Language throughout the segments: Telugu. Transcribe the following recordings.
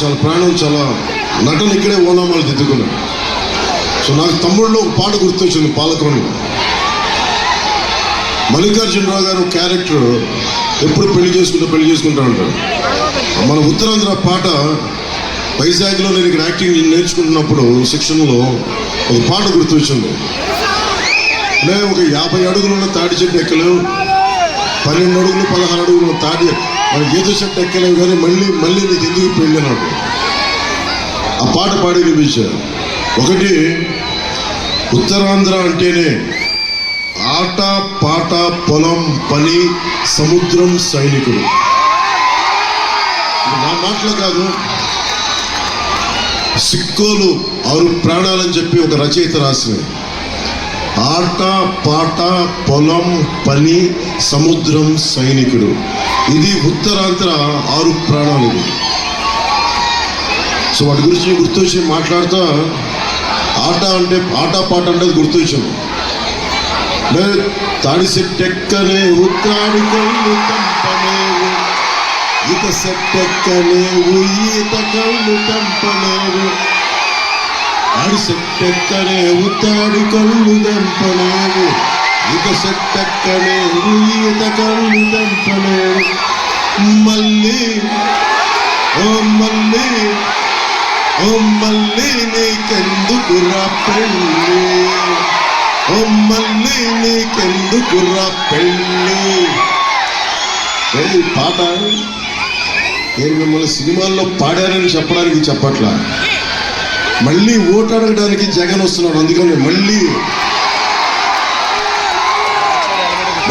చాలా ప్రాణం చాలా నటన ఇక్కడే ఓనామాలు దిద్దుకున్నాను సో నాకు తమ్ముళ్ళు ఒక పాట గుర్తొచ్చింది పాలకొండ మల్లికార్జునరావు గారు క్యారెక్టర్ ఎప్పుడు పెళ్ళి చేసుకుంటూ పెళ్ళి చేసుకుంటా ఉంటాడు మన ఉత్తరాంధ్ర పాట వైజాగ్లో నేను ఇక్కడ యాక్టింగ్ నేర్చుకుంటున్నప్పుడు శిక్షణలో ఒక పాట గుర్తొచ్చింది. మేము ఒక యాభై అడుగులున్న తాడి చెట్టు ఎక్కలేవు పన్నెండు అడుగులు పదహారు అడుగులు తాడి మన గీత చెట్టు ఎక్కలేవు కానీ మళ్ళీ మళ్ళీ నీకు ఎందుకు పెళ్ళి అన్నాడు ఆ పాట పాడి వినిపించారు ఒకటి ఉత్తరాంధ్ర అంటేనే ఆట పాట పొలం పని సముద్రం సైనికుడు. నా మాటలు కాదు. సిక్కోలు ఆరు ప్రాణాలని చెప్పి ఒక రచయిత రాసింది. ఆట పాట పొలం పని సముద్రం సైనికుడు. ఇది ఉత్తరాంధ్ర ఆరు ప్రాణాలు ఇది. సో వాటి గురించి గుర్తొచ్చి మాట్లాడుతా ఆట అంటే ఆట పాట అంటే అది గుర్తొచ్చాను అంటే తాడి సెట్టెక్కనే ఉత్తాడి కళ్ళు తంపనేవు ఈత సెట్టెక్కనేవు ఈత కళ్ళు తంపనేవు ఆడి సెట్టెక్కనే ఉత్తాడి కళ్ళు దంపలేవు ఈత సెట్టెక్కనేవు ఈత కళ్ళు దంపలేవు మళ్ళీ ఓ మళ్ళీ ఓ మళ్ళీ నీకెందుకురా పెళ్ళి? ఓ మళ్ళీ నీకెందుకురా పెళ్ళి? ఏ పాట? నేను మిమ్మల్ని సినిమాల్లో పాడారని చెప్పడానికి చెప్పట్లా? మళ్ళీ ఓటు అడగడానికి జగన్ వస్తున్నాడు అందుకని మళ్ళీ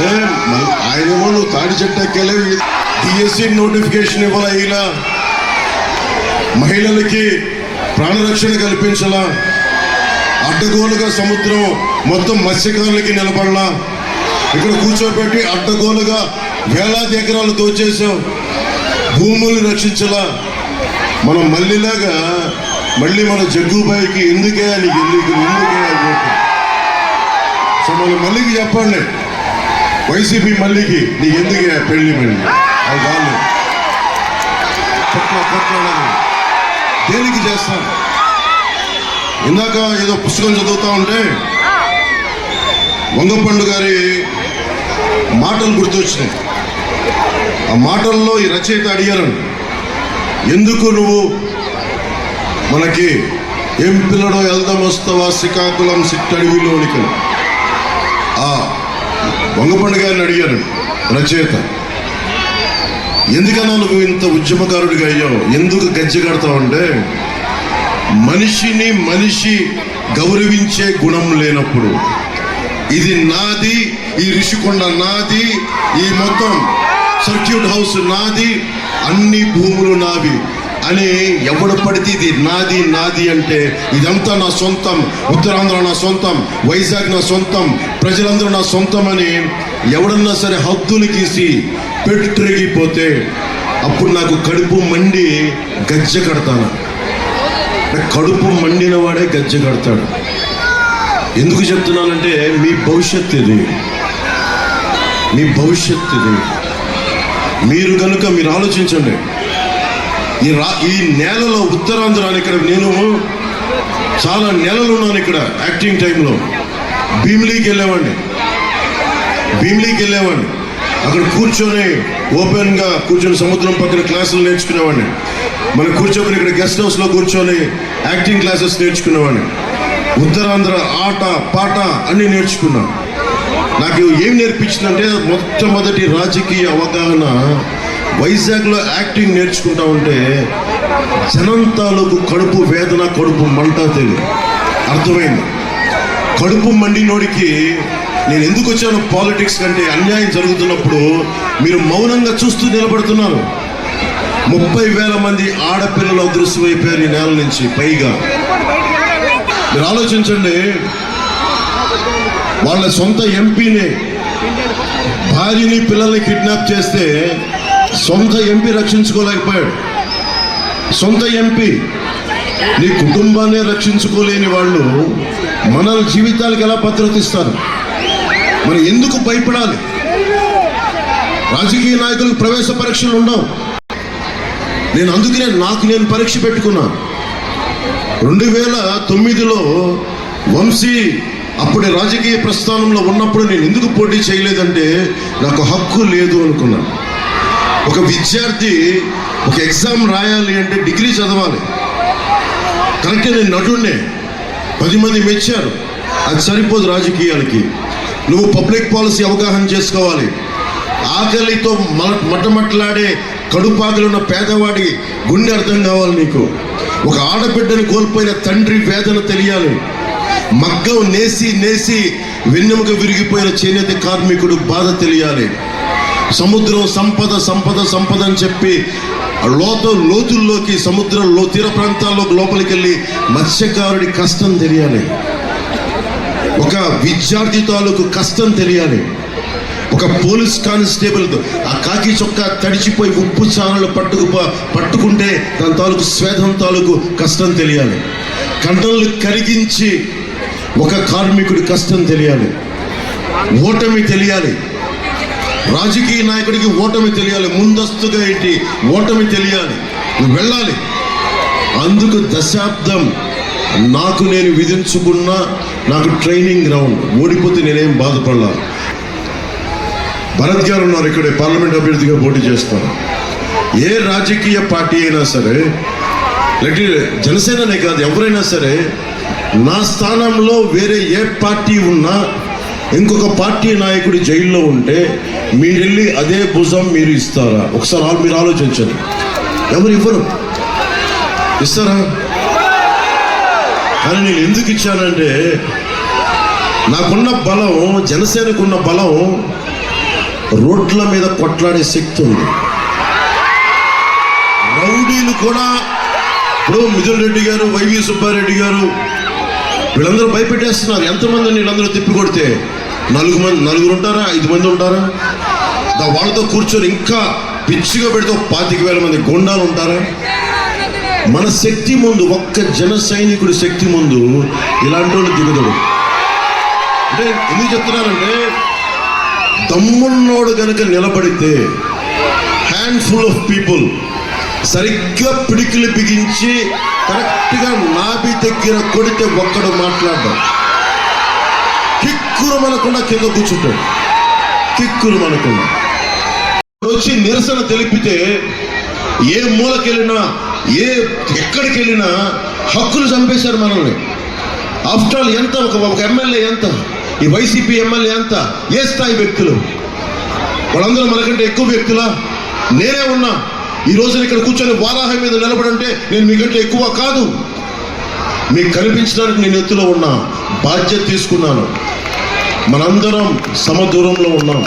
ఆయన మ- నువ్వు తాడి చెట్టు ఎక్కలేవు డిఎస్సి నోటిఫికేషన్ ఇవ్వాలా ఇలా మహిళలకి ప్రాణరక్షణ కల్పించాలా? అడ్డగోలుగా సముద్రం మొత్తం మత్స్యకారులకి నిలబడలా? ఇక్కడ కూర్చోబెట్టి అడ్డగోలుగా వేలాది ఎకరాలు దోచేసాం భూముల్ని రక్షించలా? మనం మళ్ళీలాగా మళ్ళీ మన జగ్గుబాయికి ఎందుకే నీకు ఎందుకు ఎందుకే అని చెప్పి. సో మనం మళ్ళీకి చెప్పండి. వైసీపీ మళ్ళీకి నీకు ఎందుకే పెళ్ళి మళ్ళీ? అది కాదు కొట్ల కొట్లాడాలి దేనికి చేస్తాం? ఇందాక ఏదో పుస్తకం చదువుతా ఉంటే వంగపండు గారి మాటలు గుర్తొచ్చినాయి. ఆ మాటల్లో ఈ రచయిత అడిగారు. ఎందుకు నువ్వు మనకి ఏం పిల్లడో వెళ్దాం వస్తావా శ్రీకాకుళం సిట్టడివిలోనికి ఆ వంగపండు గారిని అడిగారు రచయిత. ఎందుకన్నా నువ్వు ఇంత ఉద్యమకారుడిగా అయ్యావు? ఎందుకు గజ్జె కడతావంటే మనిషిని మనిషి గౌరవించే గుణం లేనప్పుడు. ఇది నాది ఈ రిషికొండ నాది ఈ మొత్తం సర్క్యూట్ హౌస్ నాది అన్ని భూములు నావి. అని ఎవడు పడితే ఇది నాది నాది అంటే ఇదంతా నా సొంతం. ఉత్తరాంధ్ర నా సొంతం వైజాగ్ నా సొంతం ప్రజలందరూ నా సొంతం అని ఎవడన్నా సరే హద్దులు గీసి పెట్టుగిపోతే అప్పుడు నాకు కడుపు మండి గజ్జ కడతాను. కడుపు మండిన వాడే గజ్జ కడతాడు. ఎందుకు చెప్తున్నానంటే మీ భవిష్యత్ ఇది. మీ భవిష్యత్ ఇది. మీరు కనుక మీరు ఆలోచించండి. ఈ రా ఈ నేలలో ఉత్తరాంధ్ర అని ఇక్కడ నేను చాలా నెలలు ఉన్నాను ఇక్కడ యాక్టింగ్ టైంలో భీమిలీకి వెళ్ళేవాడిని. భీమిలీకి వెళ్ళేవాడిని. అక్కడ కూర్చొని ఓపెన్గా కూర్చొని సముద్రం పక్కన క్లాసులు నేర్చుకునేవాడిని. మనం కూర్చొని ఇక్కడ గెస్ట్ హౌస్లో కూర్చొని యాక్టింగ్ క్లాసెస్ నేర్చుకునేవాడిని. ఉత్తరాంధ్ర ఆట పాట అన్ని నేర్చుకున్నాను నాకు ఏం నేర్పించిందంటే మొట్టమొదటి రాజకీయ అవగాహన వైజాగ్లో యాక్టింగ్ నేర్చుకుంటా ఉంటే జనం తాలూకు కడుపు వేదన కడుపు మంట తెలియదు అర్థమైంది? కడుపు మండినోడికి నేను ఎందుకు వచ్చాను పాలిటిక్స్ కంటే అన్యాయం జరుగుతున్నప్పుడు మీరు మౌనంగా చూస్తూ నిలబడుతున్నారు. ముప్పై వేల మంది ఆడపిల్లలు అదృశ్యమైపోయారు ఈ నేల నుంచి పైగా. మీరు ఆలోచించండి. వాళ్ళ సొంత ఎంపీని భార్యని పిల్లల్ని కిడ్నాప్ చేస్తే సొంత ఎంపీ రక్షించుకోలేకపోయాడు. సొంత ఎంపీ. నీ కుటుంబాన్ని రక్షించుకోలేని వాళ్ళు మన జీవితాలకు ఎలా భద్రత ఇస్తారు మరి ఎందుకు భయపడాలి? రాజకీయ నాయకులకు ప్రవేశ పరీక్షలు ఉండవు. నేను అందుకనే నాకు నేను పరీక్ష పెట్టుకున్నాను. రెండు వేల తొమ్మిదిలో వంశీ అప్పుడే రాజకీయ ప్రస్థానంలో ఉన్నప్పుడు నేను ఎందుకు పోటీ చేయలేదంటే నాకు హక్కు లేదు అనుకున్నాను. ఒక విద్యార్థి ఒక ఎగ్జామ్ రాయాలి అంటే డిగ్రీ చదవాలి. కరెక్టే నేను నటుడినే పది మంది మెచ్చారు. అది సరిపోదు రాజకీయాలకి. నువ్వు పబ్లిక్ పాలసీ అవగాహన చేసుకోవాలి. ఆకలితో మ- మటమట్లాడే కడుపాకులున్న పేదవాడి గుండె అర్థం కావాలి నీకు. ఒక ఆడబిడ్డను కోల్పోయిన తండ్రి వేదన తెలియాలి. మగ్గం నేసి నేసి వెన్నెముక విరిగిపోయిన చేనేత కార్మికుడు బాధ తెలియాలి. సముద్రం సంపద సంపద సంపద అని చెప్పి లోత లోతుల్లోకి సముద్రంలో తీర ప్రాంతాల్లోకి లోపలికి వెళ్ళి మత్స్యకారుడి కష్టం తెలియాలి. ఒక విద్యార్థి తాలూకు కష్టం తెలియాలి. ఒక పోలీస్ కానిస్టేబుల్ ఆ కాకి చొక్కా తడిచిపోయి ఉప్పు చారలు పట్టుకు పట్టుకుంటే దాని తాలూకు స్వేదం తాలూకు కష్టం తెలియాలి. కంటలు కరిగించి ఒక కార్మికుడి కష్టం తెలియాలి. ఓటమి తెలియాలి. రాజకీయ నాయకుడికి ఓటమి తెలియాలి. ముందస్తుగా ఏంటి? ఓటమి తెలియాలి. నువ్వు వెళ్ళాలి. అందుకు దశాబ్దం నాకు నేను విధించుకున్న నాకు ట్రైనింగ్ గ్రౌండ్ ఓడిపోతే నేనేం బాధపడలా. భరత్ గారు ఉన్నారు ఇక్కడ. పార్లమెంట్ అభ్యర్థిగా పోటీ చేస్తారు. ఏ రాజకీయ పార్టీ అయినా సరే లేకపోతే జనసేననే కాదు ఎవరైనా సరే నా స్థానంలో వేరే ఏ పార్టీ ఉన్నా ఇంకొక పార్టీ నాయకుడు జైల్లో ఉంటే మీరు వెళ్ళి అదే భుజం మీరు ఇస్తారా? ఒకసారి మీరు ఆలోచించండి. ఎవరు ఇవ్వరు? ఇస్తారా? కానీ నేను ఎందుకు ఇచ్చానంటే నాకున్న బలం జనసేనకున్న బలం రోడ్ల మీద కొట్లాడే శక్తి ఉంది. రౌడీలు కూడా ఇప్పుడు మిథున్ రెడ్డి గారు వైవి సుబ్బారెడ్డి గారు వీళ్ళందరూ భయపెట్టేస్తున్నారు. ఎంతమంది వీళ్ళందరూ తిప్పి కొడితే నలుగు మంది నలుగురు ఉంటారా? ఐదు మంది ఉంటారా? వాళ్ళతో కూర్చొని ఇంకా పిచ్చిగా పెడితే ఒక పాతిక వేల మంది గుండాలు ఉంటారా? మన శక్తి ముందు ఒక్క జన సైనికుడి శక్తి ముందు ఇలాంటి వాళ్ళు దిగుదడు. అంటే ఎందుకు చెప్తున్నానంటే దమ్మున్నోడు కనుక నిలబడితే హ్యాండ్ఫుల్ ఆఫ్ పీపుల్ సరిగ్గా పిడికిలు బిగించి కరెక్ట్గా నాభి దగ్గర కొడితే ఒక్కడు మాట్లాడడం. కిక్కురు మనకుండా కింద కూర్చుంటాడు. కిక్కురు మనకుండా వచ్చి నిరసన తెలిపితే ఏ మూలకెళ్ళినా ఏ ఎక్కడికి వెళ్ళినా హక్కులు చంపేశారు మనల్ని. ఆఫ్టర్ ఆల్ ఎంత ఒక ఒక ఎమ్మెల్యే ఎంత? ఈ వైసీపీ ఎమ్మెల్యే ఎంత? ఏ స్థాయి వ్యక్తులు? వాళ్ళందరూ మనకంటే ఎక్కువ వ్యక్తులా? నేనే ఉన్నా. ఈ రోజున ఇక్కడ కూర్చొని వారాహం మీద నిలబడంటే నేను మీకంటే ఎక్కువ కాదు. మీకు కనిపించడానికి నేను ఎత్తులో ఉన్నా. బాధ్యత తీసుకున్నాను. మనందరం సమదూరంలో ఉన్నాం.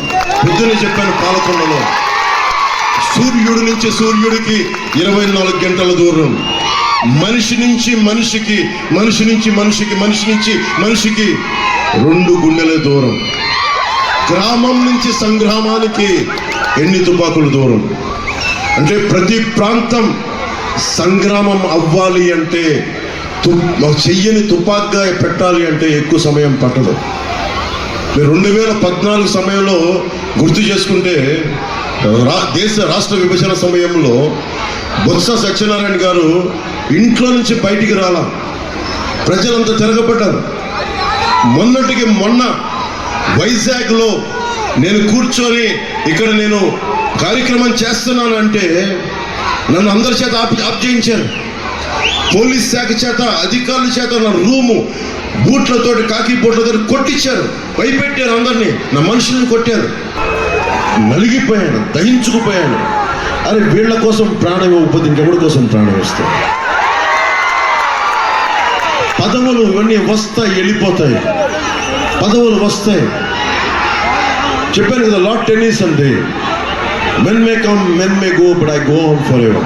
బుద్ధుని చెప్పాను పాలకొండలో. సూర్యుడి నుంచి సూర్యుడికి ఇరవై నాలుగు గంటల దూరం. మనిషి నుంచి మనిషికి మనిషి నుంచి మనిషికి మనిషి నుంచి మనిషికి రెండు గుండెల దూరం. గ్రామం నుంచి సంగ్రామానికి ఎన్ని తుపాకుల దూరం? అంటే ప్రతి ప్రాంతం సంగ్రామం అవ్వాలి అంటే తు చెయ్యని తుపాక్గా పెట్టాలి అంటే ఎక్కువ సమయం పట్టదు. రెండు వేల పద్నాలుగు సమయంలో గుర్తు చేసుకుంటే రా దేశ రాష్ట్ర విభజన సమయంలో బొత్స సత్యనారాయణ గారు ఇంట్లో నుంచి బయటికి రాల. ప్రజలంతా తిరగబడ్డారు. మొన్నటికి మొన్న వైజాగ్లో నేను కూర్చొని ఇక్కడ నేను కార్యక్రమం చేస్తున్నాను అంటే నన్ను అందరి చేత ఆప్ ఆప్ చేయించారు పోలీస్ శాఖ చేత అధికారుల చేత నా రూము బూట్లతోటి కాకి బూట్లతో కొట్టించారు. భయపెట్టారు అందరినీ. నా మనుషుల్ని కొట్టారు. నలిగిపోయాను దహించుకుపోయాను. అరే వీళ్ళ కోసం ప్రాణం ఇవ్వకపోతే ఇంకెవరి కోసం ప్రాణం ఇస్తాను పదవులు ఇవన్నీ వస్తాయి వెళ్ళిపోతాయి. పదవులు వస్తాయి. చెప్పాను కదా లాట్ టెన్నిస్ అంటే men may come men may go but I go home forever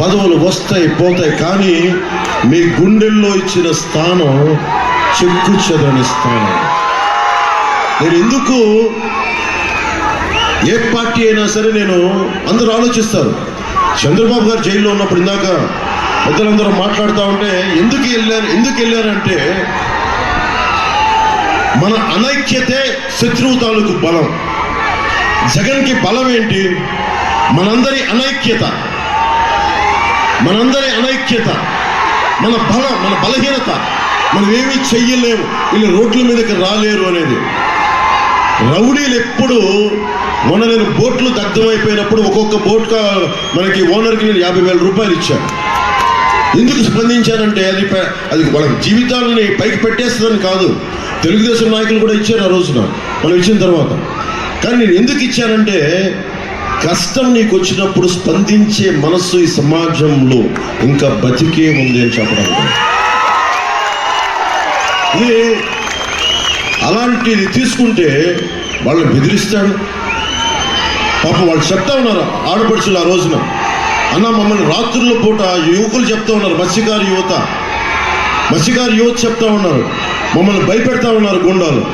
పదవులు వస్తాయి పోతాయి కానీ మీ గుండెల్లో ఇచ్చిన స్థానం చెక్కు చెదని స్థానం. నేను ఎందుకు ఏ పార్టీ అయినా సరే నేను అందరూ ఆలోచిస్తారు. చంద్రబాబు గారు జైల్లో ఉన్నప్పుడు ఇందాక పెద్దలందరూ మాట్లాడుతూ ఉంటే ఎందుకు వెళ్ళారు ఎందుకు వెళ్ళారంటే మన అనైక్యతే శత్రువు తాలూకు బలం. జగన్కి బలం ఏంటి? మనందరి అనైక్యత. మనందరి అనైక్యత మన బల మన బలహీనత మనమేమి చెయ్యలేము. వీళ్ళు రోడ్ల మీదకి రాలేరు అనేది. రౌడీలు ఎప్పుడు మొన్న నేను బోట్లు దగ్ధమైపోయినప్పుడు ఒక్కొక్క బోట్ మనకి ఓనర్కి నేను యాభై వేల రూపాయలు ఇచ్చాను. ఎందుకు స్పందించానంటే అది అది వాళ్ళ జీవితాలని పైకి పెట్టేస్తుందని కాదు. తెలుగుదేశం నాయకులు కూడా ఇచ్చారు ఆ రోజున మనం ఇచ్చిన తర్వాత. కానీ నేను ఎందుకు ఇచ్చానంటే కష్టం నీకు వచ్చినప్పుడు స్పందించే మనస్సు ఈ సమాజంలో ఇంకా బతికే ఉంది అని చెప్పడం ఇది అలాంటిది తీసుకుంటే వాళ్ళని బెదిరిస్తాడు. పాపం వాళ్ళు చెప్తా ఉన్నారు ఆడపడుచులు ఆ రోజున. అన్న మమ్మల్ని రాత్రుల పూట యువకులు చెప్తా ఉన్నారు మత్స్యకారు యువత. మత్స్యకారు యువత చెప్తా ఉన్నారు. మమ్మల్ని భయపెడతా ఉన్నారు గుండాలు.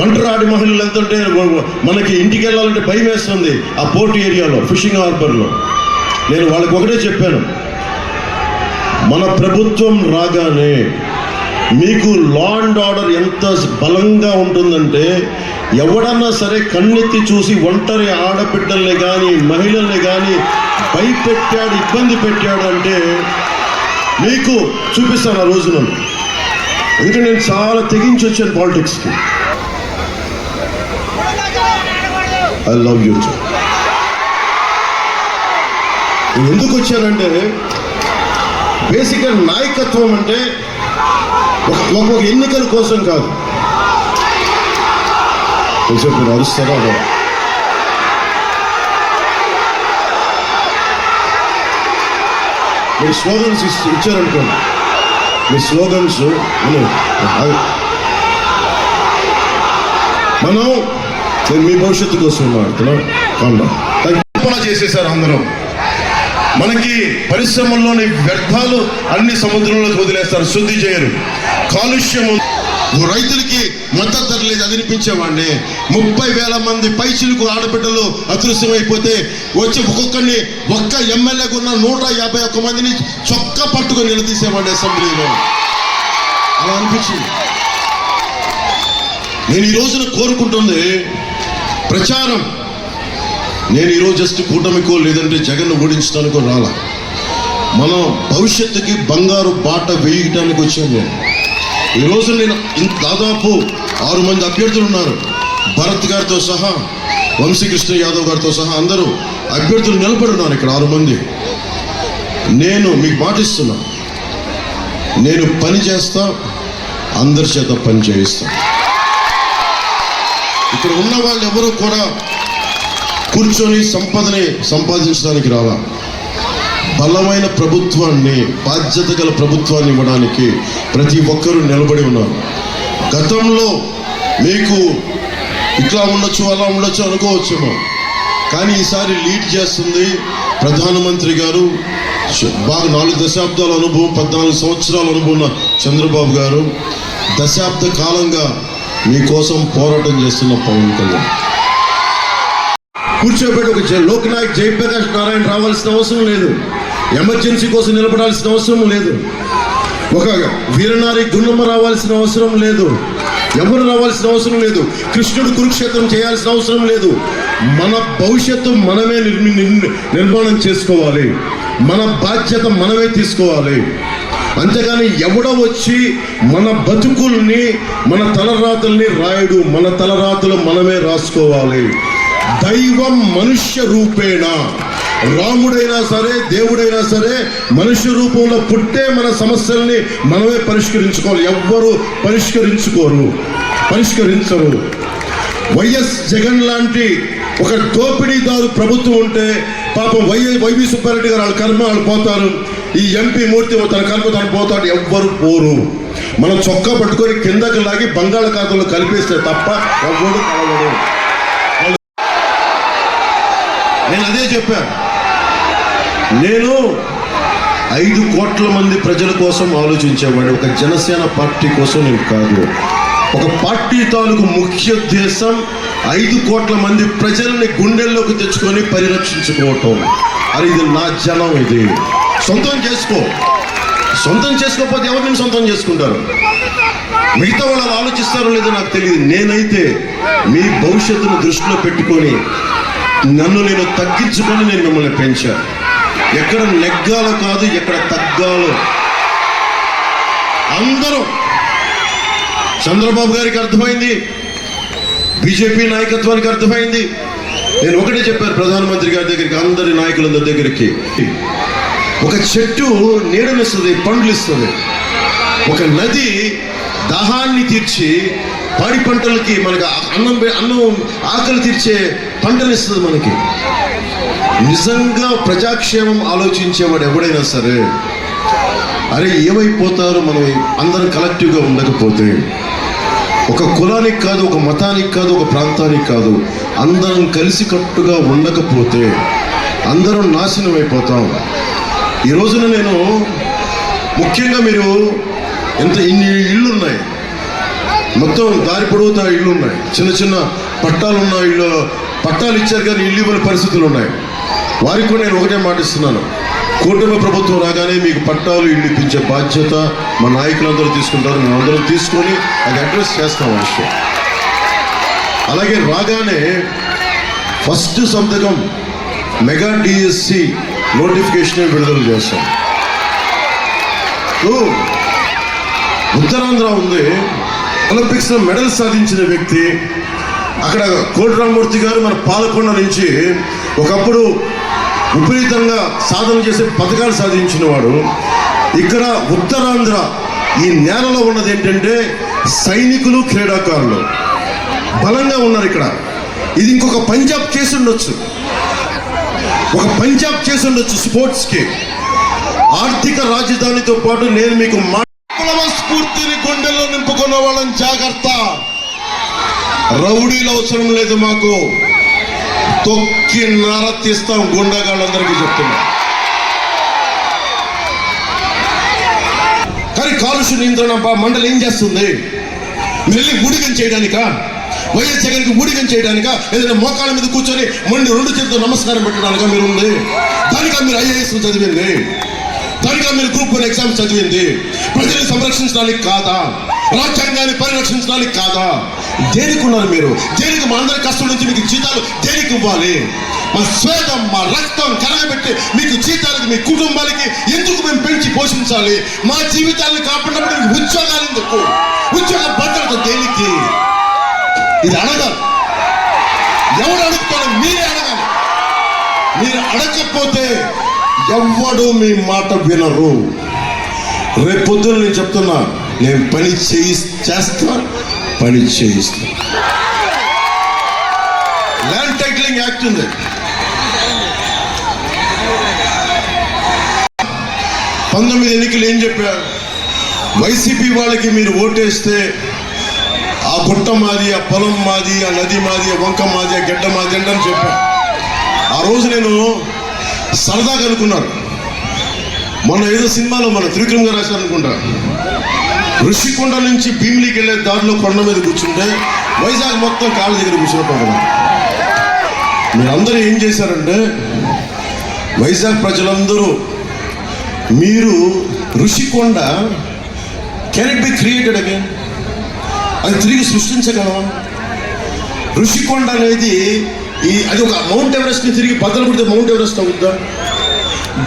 ఒంటరాడి మహిళలు మహిళలు ఎంతంటే మనకి ఇంటికి వెళ్ళాలంటే భయం వేస్తుంది ఆ పోర్ట్ ఏరియాలో ఫిషింగ్ హార్బర్లో. నేను వాళ్ళకి ఒకటే చెప్పాను. మన ప్రభుత్వం రాగానే మీకు లా అండ్ ఆర్డర్ ఎంత బలంగా ఉంటుందంటే ఎవడన్నా సరే కన్నెత్తి చూసి ఒంటరి ఆడబిడ్డల్ని కానీ మహిళల్ని కానీ భయపెట్టాడు ఇబ్బంది పెట్టాడు అంటే మీకు చూపిస్తాను ఆ రోజున ఎందుకంటే నేను చాలా తెగించి వచ్చాను పాలిటిక్స్కి. ఐ లవ్ యూ నేను ఎందుకు వచ్చానంటే బేసిక్గా నాయకత్వం అంటే ఒక ఎన్నికల కోసం కాదు. కొంచెం మీరు అరుస్తారా మీ మీరు స్లోగన్స్ ఇచ్చి ఇచ్చారనుకోండి. మీ స్లోగన్స్ మనం నేను మీ భవిష్యత్తు కోసం మాట్లాడుతున్నాం. కాండా. కల్పన చేసేసారు అందరం. మనకి పరిశ్రమల్లోని వ్యర్థాలు అన్ని సముద్రంలోకి వదిలేస్తారు. శుద్ధి చేయరు. కాలుష్యం రైతులకి మద్దతు ధర లేదు అదినిపించేవాడిని ముప్పై వేల మంది పైచిలకు ఆడబిడ్డలు అదృశ్యమైపోతే వచ్చి ఒక్కొక్కరిని ఒక్క ఎమ్మెల్యేకు ఉన్న నూట యాభై ఒక్క మందిని చొక్క పట్టుకొని నిలదీసేవాడిని అసెంబ్లీలో. అలా అనిపించింది. నేను ఈ రోజున కోరుకుంటుంది ప్రచారం. నేను ఈరోజు జస్ట్ కూటమికో లేదంటే జగన్ ఓడించడానికో రాలా. మనం భవిష్యత్తుకి బంగారు బాట వేయటానికి వచ్చాను నేను. ఈరోజు నేను దాదాపు ఆరు మంది అభ్యర్థులు ఉన్నారు. భరత్ గారితో సహా వంశీకృష్ణ యాదవ్ గారితో సహా అందరూ అభ్యర్థులు నిలబడి ఉన్నారు ఇక్కడ ఆరు మంది. నేను మీకు మాటిస్తున్నా నేను పని చేస్తా అందరి చేత పని చేయిస్తా. ఇక్కడ ఉన్న వాళ్ళు ఎవరు కూడా కూర్చొని సంపదని సంపాదించడానికి రాలా. బలమైన ప్రభుత్వాన్ని బాధ్యత గల ప్రభుత్వాన్ని ఇవ్వడానికి ప్రతి ఒక్కరూ నిలబడి ఉన్నారు. గతంలో మీకు ఇట్లా ఉండొచ్చు అలా ఉండొచ్చు అనుకోవచ్చేమో. కానీ ఈసారి లీడ్ చేస్తుంది ప్రధానమంత్రి గారు. బాగా నాలుగు దశాబ్దాల అనుభవం పద్నాలుగు సంవత్సరాల అనుభవం ఉన్న చంద్రబాబు గారు. దశాబ్ద కాలంగా మీకోసం పోరాటం చేస్తున్న పవన్ కళ్యాణ్. కూర్చోబెట్టి ఒక లోక్నాయక్ జయప్రకాష్ నారాయణ రావాల్సిన అవసరం లేదు. ఎమర్జెన్సీ కోసం నిలబడాల్సిన అవసరం లేదు. ఒక వీరనారి గుండమ్మ రావాల్సిన అవసరం లేదు. ఎవరు రావాల్సిన అవసరం లేదు. కృష్ణుడు కురుక్షేత్రం చేయాల్సిన అవసరం లేదు. మన భవిష్యత్తు మనమే నిర్మి నిర్మి- నిర్మాణం చేసుకోవాలి. మన బాధ్యత మనమే తీసుకోవాలి. అంతేగాని ఎవడ వచ్చి మన బతుకుల్ని మన తలరాతల్ని రాయడు మన తలరాతలు మనమే రాసుకోవాలి. దైవం మనుష్య రూపేణ. రాముడైనా సరే దేవుడైనా సరే మనుష్య రూపంలో పుట్టే మన సమస్యల్ని మనమే పరిష్కరించుకోవాలి. ఎవ్వరు పరిష్కరించుకోరు పరిష్కరించరు. వైఎస్ జగన్ లాంటి ఒక దోపిడీదారు ప్రభుత్వం ఉంటే పాపం వై వైవి సుబ్బారెడ్డి గారు వాళ్ళ కర్మ వాళ్ళు పోతారు. ఈ ఎంపీ మూర్తి తన కర్మ తను పోతాడు ఎవ్వరు పోరు. మనం చొక్కా పట్టుకొని కిందకి లాగి బంగాళాఖాతంలో కలిపేస్తే తప్ప ఎవ్వడు కలవడు. నేను అదే చెప్పాను. నేను ఐదు కోట్ల మంది ప్రజల కోసం ఆలోచించేవాడిని. ఒక జనసేన పార్టీ కోసం నేను కాదు. ఒక పార్టీ తాలూకు ముఖ్య ఉద్దేశం ఐదు కోట్ల మంది ప్రజల్ని గుండెల్లోకి తెచ్చుకొని పరిరక్షించుకోవటం. అది ఇది నా జనం ఇది. సొంతం చేసుకో. సొంతం చేసుకోకపోతే ఎవరు నేను సొంతం చేసుకుంటారు? మిగతా వాళ్ళు ఆలోచిస్తారో లేదో నాకు తెలియదు. నేనైతే మీ భవిష్యత్తును దృష్టిలో పెట్టుకొని నన్ను నేను తగ్గించుకొని నేను మిమ్మల్ని పెంచాను ఎక్కడ నెగ్గాలో కాదు ఎక్కడ తగ్గాలో. అందరూ. చంద్రబాబు గారికి అర్థమైంది. బీజేపీ నాయకత్వానికి అర్థమైంది. నేను ఒకటే చెప్పాను ప్రధానమంత్రి గారి దగ్గరికి అందరి నాయకులందరి దగ్గరికి. ఒక చెట్టు నీడనిస్తుంది పండ్లు ఇస్తుంది ఒక నది దాహాన్ని తీర్చి పాడి పంటలకి మనకి అన్నం అన్నం ఆకలి తీర్చే పంటనిస్తుంది మనకి. నిజంగా ప్రజాక్షేమం ఆలోచించేవాడు ఎవడైనా సరే అరే ఏమైపోతారు మనం అందరం కలెక్టివ్గా ఉండకపోతే? ఒక కులానికి కాదు ఒక మతానికి కాదు ఒక ప్రాంతానికి కాదు అందరం కలిసికట్టుగా ఉండకపోతే అందరం నాశనం అయిపోతాం ఈ రోజున నేను ముఖ్యంగా మీరు ఎంత ఇన్ని ఇళ్ళు ఉన్నాయి మొత్తం దారి పొడవుతా ఇళ్ళు ఉన్నాయి చిన్న చిన్న పట్టాలు ఉన్న ఇళ్ళు పట్టాలు ఇచ్చారు కానీ ఇల్లు ఇవ్వని పరిస్థితులు ఉన్నాయి వారికి కూడా నేను ఒకటే మాటిస్తున్నాను కూటమి ప్రభుత్వం రాగానే మీకు పట్టాలు ఇల్లు ఇప్పించే బాధ్యత మా నాయకులందరూ తీసుకుంటారు. మేము అందరం తీసుకొని అది అడ్రస్ చేస్తాం విషయం. అలాగే రాగానే ఫస్ట్ సంతకం మెగా డిఎస్సి నోటిఫికేషన్ విడుదల చేస్తాం ఓ, ఉత్తరాంధ్ర ఉంది. ఒలింపిక్స్లో మెడల్ సాధించిన వ్యక్తి అక్కడ కోటిరామూర్తి గారు మన పాలకొండ నుంచి ఒకప్పుడు విపరీతంగా సాధన చేసే పథకాలు సాధించిన వాడు ఇక్కడ ఉత్తరాంధ్ర ఈ నేలలో ఉన్నది ఏంటంటే సైనికులు క్రీడాకారులు. బలంగా ఉన్నారు ఇక్కడ. ఇది ఇంకొక పంజాబ్ కేసు ఉండొచ్చు. ఒక పంజాబ్ చేసి ఉండొచ్చు స్పోర్ట్స్కి. ఆర్థిక రాజధానితో పాటు నేను మీకు మా- స్ఫూర్తిని గుండెల్లో నింపుకున్న వాళ్ళని జాగ్రత్త. రౌడీలు అవసరం లేదు మాకు. తొక్కి నర తీస్తాం గుండగాళ్ళందరికీ చెప్తున్నా. కానీ కాలుష్య నియంత్రణ మండలి ఏం చేస్తుంది? వెళ్ళి ఊడిగం చేయడానికా? వైఎస్ జగన్కి ఊడిగం చేయడానిక? ఏదైనా మోకాళ్ళ మీద కూర్చొని మొండి రెండు చేతులు నమస్కారం పెట్టడానిక మీరు ఉంది దానికా మీరు ఐఏఎస్ చదివింది? దానికా మీరు గ్రూప్ వన్ ఎగ్జామ్స్ చదివింది? ప్రజల్ని సంరక్షించడానికి కాదా? రాజ్యాంగాన్ని పరిరక్షించడానికి కాదా? దేనికి ఉన్నారు మీరు? దేనికి మా అందరి కష్టం నుంచి మీకు జీతాలు దేనికి ఇవ్వాలి? మా స్వేదం మా రక్తం కరగబెట్టి మీకు జీతాలకి మీ కుటుంబాలకి ఎందుకు మేము పెంచి పోషించాలి? మా జీవితాలను కాపాడినప్పుడు ఉద్యోగాలు ఎందుకు? ఉద్యోగ భద్రత దేనికి? ఇది అడగాలి ఎవడు అడుగుతాడు మీరే అడగాలి. మీరు అడగకపోతే ఎవ్వడు మీ మాట వినరు. రేపు పొద్దున్న నేను చెప్తున్నా నేను పని చేయి చేస్తా పని చేయిస్తా. ల్యాండ్ టైటిలింగ్ యాక్ట్ ఉంది. పంతొమ్మిది ఎన్నికలు ఏం చెప్పారు? వైసీపీ వాళ్ళకి మీరు ఓటేస్తే గుట్ట మాది ఆ పొలం మాది ఆ నది మాది ఆ వంక మాది ఆ గడ్డ మాది అండి అని చెప్పాను ఆ రోజు నేను సరదాగా అనుకున్నాను. మొన్న ఏదో సినిమాలో మన త్రివిక్రమ్ గారు రాశారనుకుంటా ఋషికొండ నుంచి భీమిలికి వెళ్ళే దారిలో కొండ మీద కూర్చుంటే వైజాగ్ మొత్తం కాళ్ళ దగ్గర కూర్చున్నప్పుడు మీరందరూ ఏం చేశారంటే వైజాగ్ ప్రజలందరూ మీరు Rushikonda can it be created again అది తిరిగి సృష్టించగలవా? ఋషికొండ అనేది ఈ అది ఒక మౌంట్ ఎవరెస్ట్ని తిరిగి బద్దలు కొడితే మౌంట్ ఎవరెస్ట్ అవుద్దా?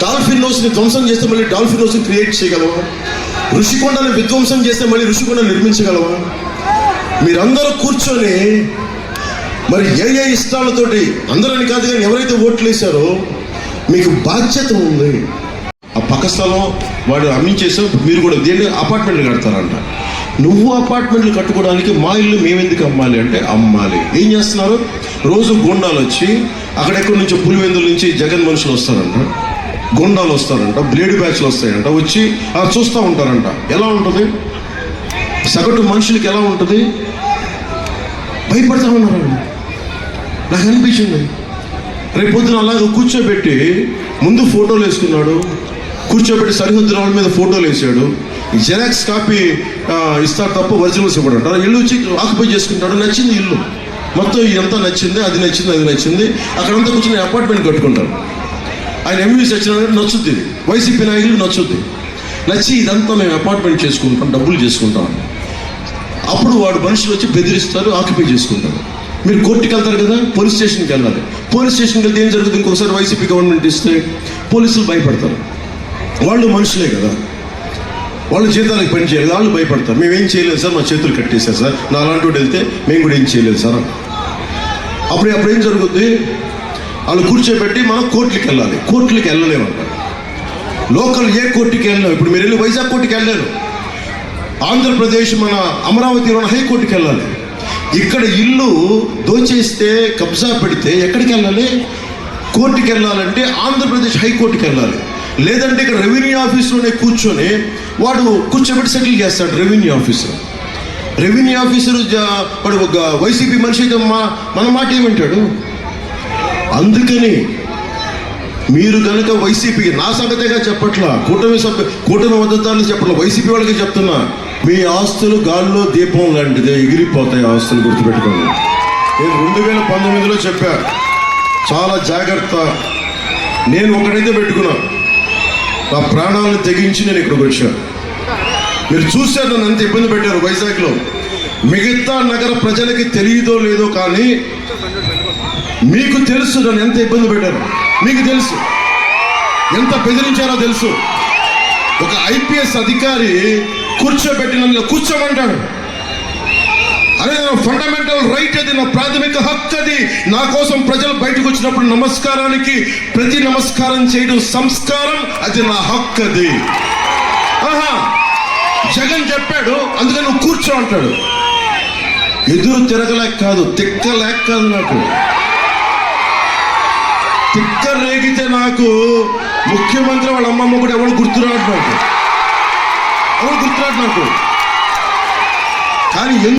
డాల్ఫిన్ ధ్వంసం చేస్తే మళ్ళీ డాల్ఫిన్ క్రియేట్ చేయగలవా? ఋషికొండను విధ్వంసం చేస్తే మళ్ళీ ఋషికొండ నిర్మించగలవా? మీరందరూ కూర్చొని మరి ఏ ఏ ఇష్టాలతోటి అందరని కాదు కానీ ఎవరైతే ఓట్లు వేశారో మీకు బాధ్యత ఉంది. ఆ పక్క స్థలం వాడు అమ్మించేసాం మీరు కూడా దేని అపార్ట్మెంట్ కడతారంట. నువ్వు అపార్ట్మెంట్లు కట్టుకోవడానికి మా ఇల్లు మేమెందుకు అమ్మాలి అంటే అమ్మాలి. ఏం చేస్తున్నారు? రోజు గుండాలు వచ్చి అక్కడెక్కడి నుంచి పులివెందుల నుంచి జగన్ మనుషులు వస్తారంట. గుండాలు వస్తారంట బ్లేడ్ బ్యాచ్లు వస్తాయంట. వచ్చి చూస్తూ ఉంటారంట. ఎలా ఉంటుంది? సగటు మనుషులకి ఎలా ఉంటుంది? భయపడతా ఉన్నారండి నాకు అనిపించింది. రేపు పొద్దున అలాగే కూర్చోబెట్టి ముందు ఫోటోలు వేసుకున్నాడు. కూర్చోబెట్టి సరిహద్దు రాళ్ళ మీద ఫోటోలు వేసాడు. జెరాక్స్ కాపీ ఇస్తారు తప్ప ఒరిజినల్స్ ఇవ్వడంటారు ఇల్లు వచ్చి ఆక్యుపై చేసుకుంటాడు. నచ్చింది ఇల్లు. మొత్తం ఇదంతా నచ్చింది అది నచ్చింది అది నచ్చింది. అక్కడంతా కూర్చొని అపార్ట్మెంట్ కట్టుకుంటారు ఆయన ఎంబీఎస్ వచ్చిన నచ్చుద్ది ఇది. వైసీపీ నాయకులు నచ్చుద్ది. నచ్చి ఇదంతా మేము అపార్ట్మెంట్ చేసుకుంటాం డబ్బులు చేసుకుంటాం అప్పుడు వాడు మనుషులు వచ్చి బెదిరిస్తారు ఆక్యుపై చేసుకుంటారు. మీరు కోర్టుకి వెళ్తారు కదా పోలీస్ స్టేషన్కి వెళ్ళాలి. పోలీస్ స్టేషన్కి వెళ్తే ఏం జరుగుతుంది? ఇంకొకసారి వైసీపీ గవర్నమెంట్ ఇస్తే పోలీసులు భయపడతారు. వాళ్ళు మనుషులే కదా. వాళ్ళు జీతాలకు పని చేయాలి. వాళ్ళు భయపడతారు. మేము ఏం చేయలేదు సార్ మా చేతులు కట్టేశారు సార్. నా అలాంటి వెళ్తే మేము కూడా ఏం చేయలేదు సార్. అప్పుడు అప్పుడు ఏం జరుగుద్ది? వాళ్ళు కూర్చోబెట్టి మనం కోర్టులకు వెళ్ళాలి. కోర్టులకు వెళ్ళలేమంట. లోకల్ ఏ కోర్టుకి వెళ్ళలేము. ఇప్పుడు మీరు వెళ్ళి వైజాగ్ కోర్టుకి వెళ్ళలేరు. ఆంధ్రప్రదేశ్ మన అమరావతిలో ఉన్న హైకోర్టుకి వెళ్ళాలి. ఇక్కడ ఇల్లు దోచేస్తే కబ్జా పెడితే ఎక్కడికి వెళ్ళాలి? కోర్టుకి వెళ్ళాలంటే ఆంధ్రప్రదేశ్ హైకోర్టుకి వెళ్ళాలి. లేదంటే ఇక్కడ రెవెన్యూ ఆఫీస్లోనే కూర్చొని వాడు కూర్చోబెట్టి సెటిల్ చేస్తాడు రెవెన్యూ ఆఫీసర్. రెవెన్యూ ఆఫీసర్ వాడు ఒక వైసీపీ మనిషి అయితే మా మన మాట ఏమంటాడు? అందుకని మీరు కనుక వైసీపీ నా సంగతిగా చెప్పట్లా కూటమి సభ్య కూటమి మద్దతాన్ని చెప్పట్లా వైసీపీ వాళ్ళకి చెప్తున్నా. మీ ఆస్తులు గాల్లో దీపం లాంటిదే ఎగిరిపోతాయి ఆస్తులు గుర్తుపెట్టుకోండి. నేను రెండు వేల పంతొమ్మిదిలో చెప్పా చాలా జాగ్రత్త. నేను ఒకటైతే పెట్టుకున్నాను నా ప్రాణాలను తెగించి నేను ఇక్కడికి వచ్చాను మీరు చూశారు నన్ను ఎంత ఇబ్బంది పెట్టారు వైజాగ్లో. మిగతా నగర ప్రజలకి తెలియదో లేదో కానీ మీకు తెలుసు నన్ను ఎంత ఇబ్బంది పెట్టారు. మీకు తెలుసు. ఎంత బెదిరించారో తెలుసు. ఒక ఐపీఎస్ అధికారి కూర్చోబెట్టి నన్ను కూర్చోమంటాడు. అదే నా ఫండమెంటల్ రైట్ అది నా ప్రాథమిక హక్కు అది. నా కోసం ప్రజలు బయటకు వచ్చినప్పుడు నమస్కారానికి ప్రతి నమస్కారం చేయడం సంస్కారం అది నా హక్కు అది. ఆహా! జగన్ చెప్పాడు అందుకని నువ్వు కూర్చో అంటాడు. ఎదురు తిరగలేక కాదు తిక్కలేక కాదు నాకు. తిక్క రేగితే నాకు ముఖ్యమంత్రి వాళ్ళ అమ్మమ్మ కూడా ఎవరు గుర్తురాడు నాకు. ఎవరు గుర్తురాడు నాకు. కానీ ఎందుకు